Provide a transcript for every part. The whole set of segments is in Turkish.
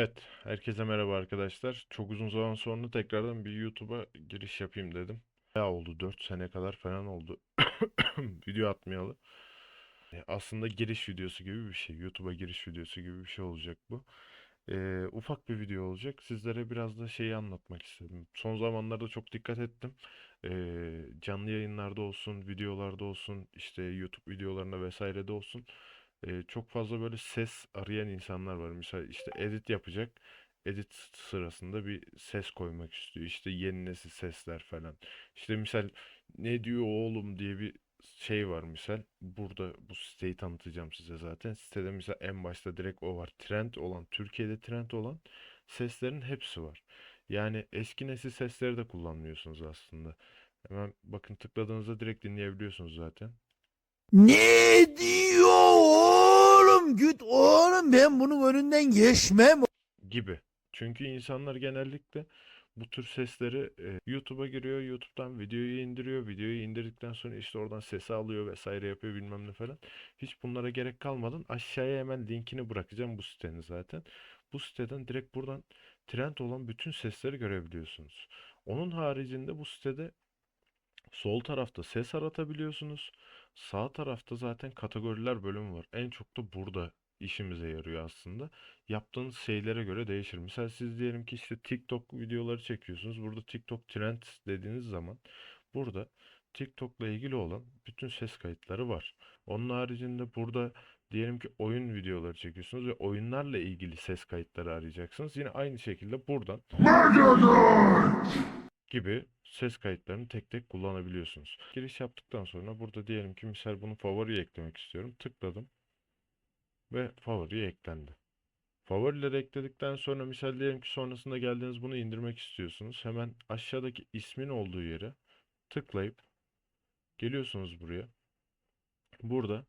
Evet, herkese merhaba arkadaşlar. Çok uzun zaman sonra tekrardan bir YouTube'a giriş yapayım dedim. Ya oldu 4 sene kadar falan oldu. Video atmayalı. E, Aslında giriş videosu gibi bir şey. YouTube'a giriş videosu gibi bir şey olacak bu. E, ufak bir video olacak. Sizlere biraz da şeyi anlatmak istedim. Son zamanlarda çok dikkat ettim. E, canlı yayınlarda olsun, videolarda olsun, işte YouTube videolarında vesairede olsun. E, çok fazla böyle ses arayan insanlar var. Mesela işte edit yapacak. Edit sırasında bir ses koymak istiyor. İşte yeni nesil sesler falan. İşte misal ne diyor oğlum diye bir şey var misal. Burada bu siteyi tanıtacağım size zaten. Sitede mesela en başta direkt o var. Trend olan, Türkiye'de trend olan seslerin hepsi var. Yani eski nesil sesleri de kullanmıyorsunuz aslında. Hemen bakın tıkladığınızda direkt dinleyebiliyorsunuz zaten. Ne diyor oğlum? Oğlum ben bunun önünden geçmem. gibi. Çünkü insanlar genellikle bu tür sesleri e, YouTube'a giriyor, YouTube'dan videoyu indiriyor, videoyu indirdikten sonra işte oradan sesi alıyor vesaire yapıyor bilmem ne falan. Hiç bunlara gerek kalmadan aşağıya hemen linkini bırakacağım bu sitenin zaten. Bu siteden direkt buradan trend olan bütün sesleri görebiliyorsunuz. Onun haricinde bu sitede Sol tarafta ses aratabiliyorsunuz. Sağ tarafta zaten kategoriler bölümü var. En çok da burada işimize yarıyor aslında. Yaptığınız şeylere göre değişir. Mesela siz diyelim ki işte TikTok videoları çekiyorsunuz. Burada TikTok trend dediğiniz zaman burada TikTok'la ilgili olan bütün ses kayıtları var. Onun haricinde burada diyelim ki oyun videoları çekiyorsunuz ve oyunlarla ilgili ses kayıtları arayacaksınız. Yine aynı şekilde buradan gibi ses kayıtlarını tek tek kullanabiliyorsunuz. Giriş yaptıktan sonra burada diyelim ki misal bunu favoriye eklemek istiyorum. Tıkladım ve favoriye eklendi. Favorileri ekledikten sonra misal diyelim ki sonrasında geldiniz bunu indirmek istiyorsunuz. Hemen aşağıdaki ismin olduğu yere tıklayıp geliyorsunuz buraya. Burada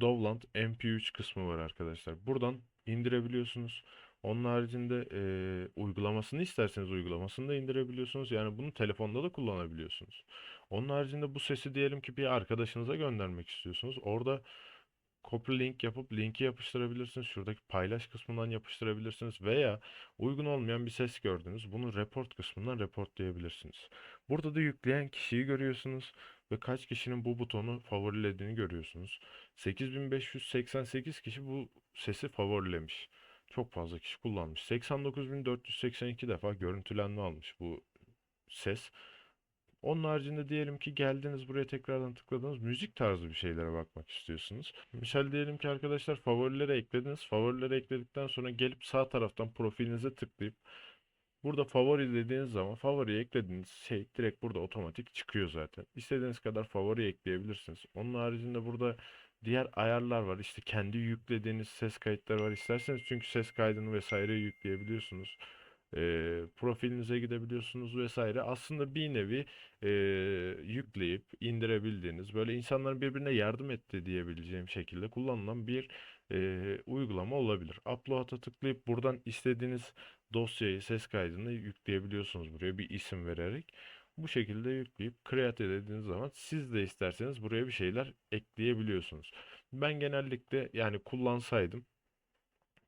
Dovland MP3 kısmı var arkadaşlar. Buradan indirebiliyorsunuz. Onun haricinde eee, uygulamasını isterseniz uygulamasını da indirebiliyorsunuz. Yani bunu telefonda da kullanabiliyorsunuz. Onun haricinde bu sesi diyelim ki bir arkadaşınıza göndermek istiyorsunuz. Orada copy link yapıp linki yapıştırabilirsiniz. Şuradaki paylaş kısmından yapıştırabilirsiniz. Veya uygun olmayan bir ses gördünüz. Bunu report kısmından reportlayabilirsiniz. Burada da yükleyen kişiyi görüyorsunuz. Ve kaç kişinin bu butonu favorilediğini görüyorsunuz. 8588 kişi bu sesi favorilemiş. Çok fazla kişi kullanmış. 89.482 defa görüntülenme almış bu ses. Onun haricinde diyelim ki geldiniz buraya tekrardan tıkladınız. Müzik tarzı bir şeylere bakmak istiyorsunuz. Misal diyelim ki arkadaşlar favorilere eklediniz. Favorilere ekledikten sonra gelip sağ taraftan profilinize tıklayıp burada favori dediğiniz zaman favoriye eklediğiniz şey direkt burada otomatik çıkıyor zaten. İstediğiniz kadar favori ekleyebilirsiniz. Onun haricinde burada diğer ayarlar var. İşte kendi yüklediğiniz ses kayıtları var. İsterseniz çünkü ses kaydını vesaire yükleyebiliyorsunuz. Ee, profilinize gidebiliyorsunuz vesaire. Aslında bir nevi e, yükleyip indirebildiğiniz böyle insanların birbirine yardım etti diyebileceğim şekilde kullanılan bir e, uygulama olabilir. Upload'a tıklayıp buradan istediğiniz dosyayı, ses kaydını yükleyebiliyorsunuz buraya bir isim vererek. Bu şekilde yükleyip create dediğiniz zaman siz de isterseniz buraya bir şeyler ekleyebiliyorsunuz. Ben genellikle yani kullansaydım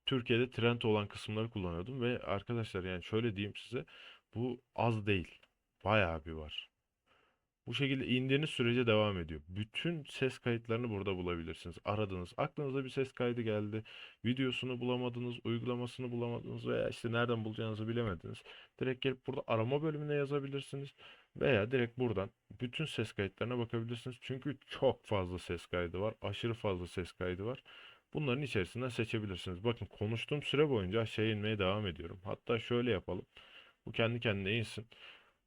Türkiye'de trend olan kısımları kullanıyordum ve arkadaşlar yani şöyle diyeyim size bu az değil. Bayağı bir var. Bu şekilde indiğiniz sürece devam ediyor. Bütün ses kayıtlarını burada bulabilirsiniz. Aradınız. Aklınıza bir ses kaydı geldi. Videosunu bulamadınız, uygulamasını bulamadınız veya işte nereden bulacağınızı bilemediniz. Direkt gelip burada arama bölümüne yazabilirsiniz. Veya direkt buradan bütün ses kayıtlarına bakabilirsiniz. Çünkü çok fazla ses kaydı var. Aşırı fazla ses kaydı var. Bunların içerisinden seçebilirsiniz. Bakın konuştuğum süre boyunca aşağı inmeye devam ediyorum. Hatta şöyle yapalım. Bu kendi kendine insin.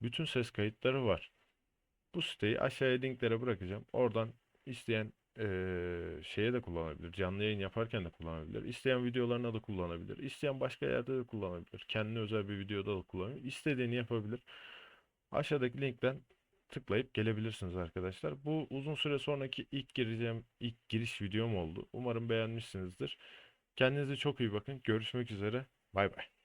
Bütün ses kayıtları var. Bu siteyi aşağıya linklere bırakacağım. Oradan isteyen eee, şeye de kullanabilir. Canlı yayın yaparken de kullanabilir. İsteyen videolarına da kullanabilir. İsteyen başka yerde de kullanabilir. Kendine özel bir videoda da kullanabilir. İstediğini yapabilir. Aşağıdaki linkten tıklayıp gelebilirsiniz arkadaşlar. Bu uzun süre sonraki ilk gireceğim ilk giriş videom oldu. Umarım beğenmişsinizdir. Kendinize çok iyi bakın. Görüşmek üzere. Bay bay.